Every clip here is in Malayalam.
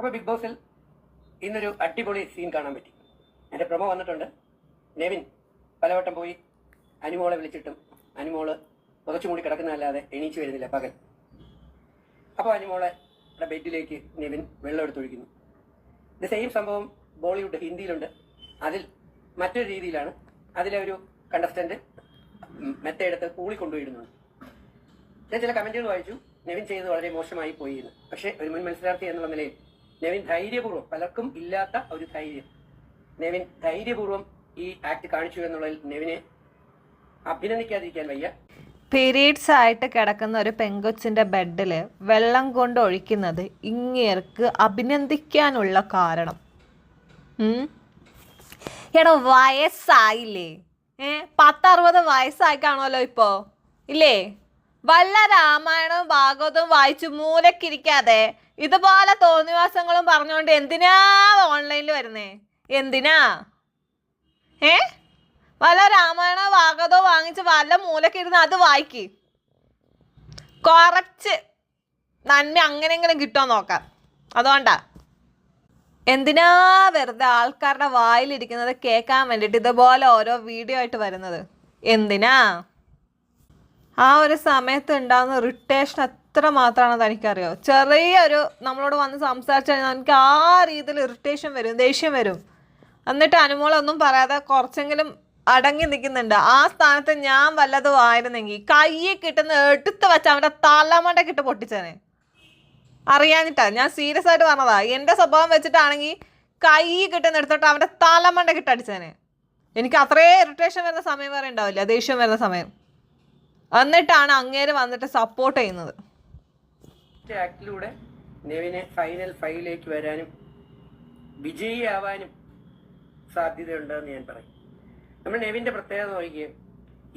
അപ്പോൾ ബിഗ് ബോസിൽ ഇന്നൊരു അടിപൊളി സീൻ കാണാൻ പറ്റി. എന്റെ പ്രമോ വന്നിട്ടുണ്ട്. നെവിൻ പലവട്ടം പോയി അനുമോളെ വിളിച്ചിട്ടും അനുമോൾ പുതച്ചുമൂടി കിടക്കുന്നതല്ലാതെ എണീച്ചു വരുന്നില്ല പകൽ. അപ്പോൾ അനുമോളെ ബെഡിലേക്ക് നെവിൻ വെള്ളം എടുത്തൊഴിക്കുന്നു ഇത് സെയിം സംഭവം ബോളിവുഡ് ഹിന്ദിയിലുണ്ട്. അതിൽ മറ്റൊരു രീതിയിലാണ്. അതിലെ ഒരു കണ്ടസ്റ്റന്റ് മെത്തയെടുത്ത് പൂളി കൊണ്ടുപോയിടുന്നുണ്ട് ഞാൻ ചില കമന്റുകൾ വായിച്ചു. നെവിൻ ചെയ്തത് വളരെ മോശമായി പോയി എന്ന്. പക്ഷേ ഒരു മുൻ മത്സരാർത്ഥി എന്നുള്ള നിലയിൽ നെവിൻ ധൈര്യപൂർവം പലർക്കും ഇല്ലാത്ത ഒരു ധൈര്യം. നെവിൻ ധൈര്യപൂർവം ഈ ആക്ട് കാണിച്ചു എന്നുള്ളതിൽ നെവിനെ അഭിനന്ദിക്കാതിരിക്കാൻ വയ്യ. പീരീഡ്സ് ആയിട്ട് കിടക്കുന്ന ഒരു പെങ്കൊച്ചിന്റെ ബെഡിൽ വെള്ളം കൊണ്ട് ഒഴിക്കുന്നത് ഇങ്ങേർക്ക് അഭിനന്ദിക്കാനുള്ള കാരണം? എടോ വയസ്സായില്ലേ? ഏ പത്തറുപത് വയസ്സായി കാണുമല്ലോ ഇപ്പോ. ഇല്ലേ? വല്ല രാമായണവും ഭാഗവതവും വായിച്ചു മൂലക്കിരിക്കാതെ ഇതുപോലെ തോന്നിവാസങ്ങളും പറഞ്ഞുകൊണ്ട് എന്തിനാ ഓൺലൈനിൽ വരുന്നേ? എന്തിനാ? ഏ? വല്ല രാമായണോ ഭാഗവതോ വാങ്ങിച്ച് വല്ല മൂലക്കിരുന്ന് അത് വായിക്ക്. കുറച്ച് നന്മ അങ്ങനെങ്കിലും കിട്ടുമോ നോക്കാം. അതുകൊണ്ടാ. എന്തിനാ വെറുതെ ആൾക്കാരുടെ വായിലിരിക്കുന്നത് കേൾക്കാൻ വേണ്ടിയിട്ട് ഇതുപോലെ ഓരോ വീഡിയോ ആയിട്ട് വരുന്നത്? എന്തിനാ? ആ ഒരു സമയത്ത് ഉണ്ടാകുന്ന ഇറിറ്റേഷൻ എത്ര മാത്രമാണെന്ന് തനിക്കറിയോ ചെറിയൊരു നമ്മളോട് വന്ന് സംസാരിച്ചു കഴിഞ്ഞാൽ എനിക്ക് ആ രീതിയിൽ ഇറിറ്റേഷൻ വരും ദേഷ്യം വരും. എന്നിട്ട് അനുമോളൊന്നും പറയാതെ കുറച്ചെങ്കിലും അടങ്ങി നിൽക്കുന്നുണ്ട്. ആ സ്ഥാനത്ത് ഞാൻ വല്ലതും ആയിരുന്നെങ്കിൽ കയ്യിൽ കിട്ടുന്ന എടുത്ത് വെച്ച് അവന്റെ തലമണ്ടക്കിട്ട് പൊട്ടിച്ചേനെ. അറിയാഞ്ഞിട്ടാ ഞാൻ സീരിയസ് ആയിട്ട് പറഞ്ഞതാ. എന്റെ സ്വഭാവം വെച്ചിട്ടാണെങ്കിൽ കൈ കിട്ടുന്ന എടുത്തിട്ട് അവന്റെ തലമണ്ടക്കിട്ട് അടിച്ചേനെ എനിക്ക് അത്രേ ഇറിറ്റേഷൻ വരുന്ന സമയം വരെ ഉണ്ടാവില്ല ദേഷ്യം വരുന്ന സമയം. എന്നിട്ടാണ് അങ്ങേര് വന്നിട്ട് സപ്പോർട്ട് ചെയ്യുന്നത്. നെവിനെ ഫൈനൽ ഫൈവിലേക്ക് വരാനും വിജയിയാവാനും സാധ്യതയുണ്ടെന്ന് ഞാൻ പറയും. നമ്മൾ നെവിന്റെ പ്രത്യേകത നോക്കിയേ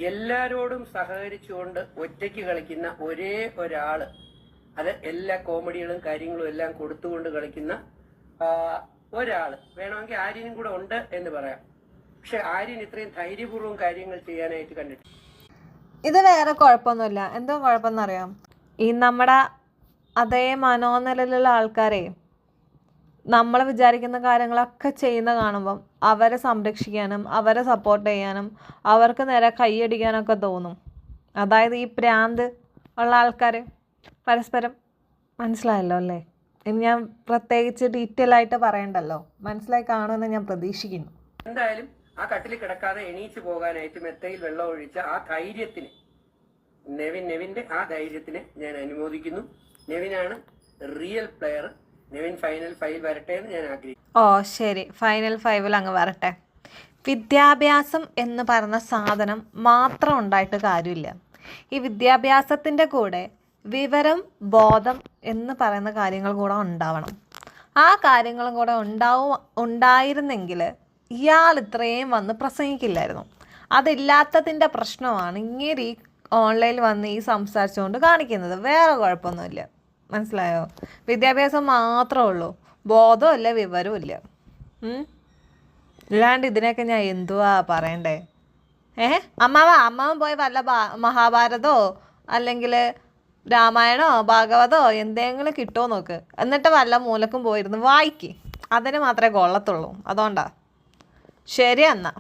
എല്ലാരോടും സഹകരിച്ചുകൊണ്ട് ഒറ്റയ്ക്ക് കളിക്കുന്ന ഒരേ ഒരാൾ അത് എല്ലാ കോമഡികളും കാര്യങ്ങളും എല്ലാം കൊടുത്തുകൊണ്ട് കളിക്കുന്ന ഒരാൾ. വേണമെങ്കിൽ ആര്യനും കൂടെ ഉണ്ട് എന്ന് പറയാം. പക്ഷെ ആര്യൻ ഇത്രയും ധൈര്യപൂർവം കാര്യങ്ങൾ ചെയ്യാനായിട്ട് കണ്ടിട്ടില്ല. ഇത് വേറെ കുഴപ്പമൊന്നുമില്ല. എന്തോ കുഴപ്പമെന്നറിയാം. ഈ നമ്മുടെ അതേ മനോനിലയിലുള്ള ആൾക്കാരെ നമ്മൾ വിചാരിക്കുന്ന കാര്യങ്ങളൊക്കെ ചെയ്യുന്ന കാണുമ്പം അവരെ സംരക്ഷിക്കാനും അവരെ സപ്പോർട്ട് ചെയ്യാനും അവർക്ക് നേരെ കൈയടിക്കാനൊക്കെ തോന്നും. അതായത് ഈ പ്രാന്ത് ഉള്ള ആൾക്കാർ പരസ്പരം മനസ്സിലായല്ലോ അല്ലേ? ഇനി ഞാൻ പ്രത്യേകിച്ച് ഡീറ്റെയിൽ ആയിട്ട് പറയണ്ടല്ലോ. മനസ്സിലായി കാണുമെന്ന് ഞാൻ പ്രതീക്ഷിക്കുന്നു. എന്തായാലും ആ കട്ടിൽ കിടക്കാതെ എണീച്ചു പോകാനായിട്ട് മെത്തയിൽ വെള്ളം ഒഴിച്ച ആ ധൈര്യത്തിന് നെവിൻ നെവിന്റെ ആ ധൈര്യത്തിന് ഞാൻ അനുമോദിക്കുന്നു. നെവിനാണ് real player Nevin final five വരട്ടെ എന്ന് ഞാൻ ആഗ്രഹിക്കുന്നു. ഓ ശരി. ഫൈനൽ ഫൈവിൽ അങ്ങ് വരട്ടെ. വിദ്യാഭ്യാസം എന്ന് പറഞ്ഞ സാധനം മാത്രം ഉണ്ടായിട്ട് കാര്യമില്ല. ഈ വിദ്യാഭ്യാസത്തിന്റെ കൂടെ വിവരം ബോധം എന്ന് പറയുന്ന കാര്യങ്ങൾ കൂടെ ഉണ്ടാവണം. ആ കാര്യങ്ങളും കൂടെ ഉണ്ടാവും ഉണ്ടായിരുന്നെങ്കിൽ ഇയാൾ ഇത്രയും വന്ന് പ്രസംഗിക്കില്ലായിരുന്നു. അതില്ലാത്തതിന്റെ പ്രശ്നമാണ് ഇങ്ങനെ ഈ ഓൺലൈനിൽ വന്ന് ഈ സംസാരിച്ചുകൊണ്ട് കാണിക്കുന്നത്. വേറെ കുഴപ്പമൊന്നുമില്ല. മനസ്സിലായോ? വിദ്യാഭ്യാസം മാത്രമേ ഉള്ളൂ. ബോധമില്ല വിവരവും ഇല്ല ഇല്ലാണ്ട് ഇതിനൊക്കെ ഞാൻ എന്തുവാ പറയണ്ടേ? ഏ? അമ്മാവ അമ്മാവൻ പോയി വല്ല മഹാഭാരതോ അല്ലെങ്കിൽ രാമായണോ ഭാഗവതോ എന്തെങ്കിലും കിട്ടുമോ നോക്ക്. എന്നിട്ട് വല്ല മൂലക്കും പോയിരുന്ന്. വായിക്ക്. അതിന് മാത്രമേ കൊള്ളത്തുള്ളൂ. അതുകൊണ്ടാ. ശരി എന്നാ.